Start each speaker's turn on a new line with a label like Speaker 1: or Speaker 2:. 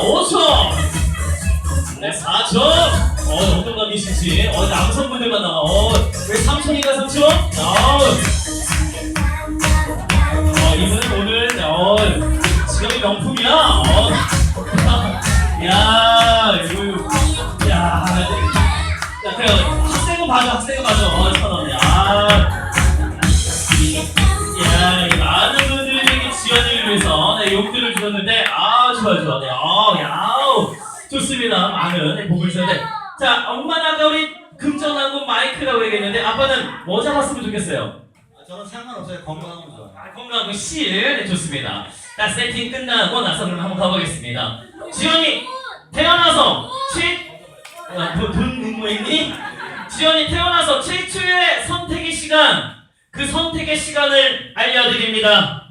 Speaker 1: 5초. 네, 4초. 어, 어떤 감이신지. 어, 남성분들만 나와. 어, 왜 3초인가 3초? 어, 어, 이분은 오늘, 어, 지금이 명품이야. 어. 야, 이거, 야. 자, 그래요. 학생은 봐줘, 학생은 봐줘. 어, 천 원. 야. 네, 용기를 주셨는데, 아, 좋아요, 좋아요. 네, 어, 야, 좋습니다. 많은 네, 복을 주셨는데. 자, 엄마는 아까 우리 금전하고 마이크라고 얘기했는데, 아빠는 뭐 잡았으면 좋겠어요?
Speaker 2: 아, 저는 상관없어요. 건강한 거 좋아요.
Speaker 1: 아, 건강하고 실, 네, 좋습니다. 자, 세팅 끝나고 나서 그럼 한번 가보겠습니다. 지원이 태어나서 최, 어, 돈, 돈 근무했니? 지원이 태어나서 최초의 선택의 시간, 그 선택의 시간을 알려드립니다.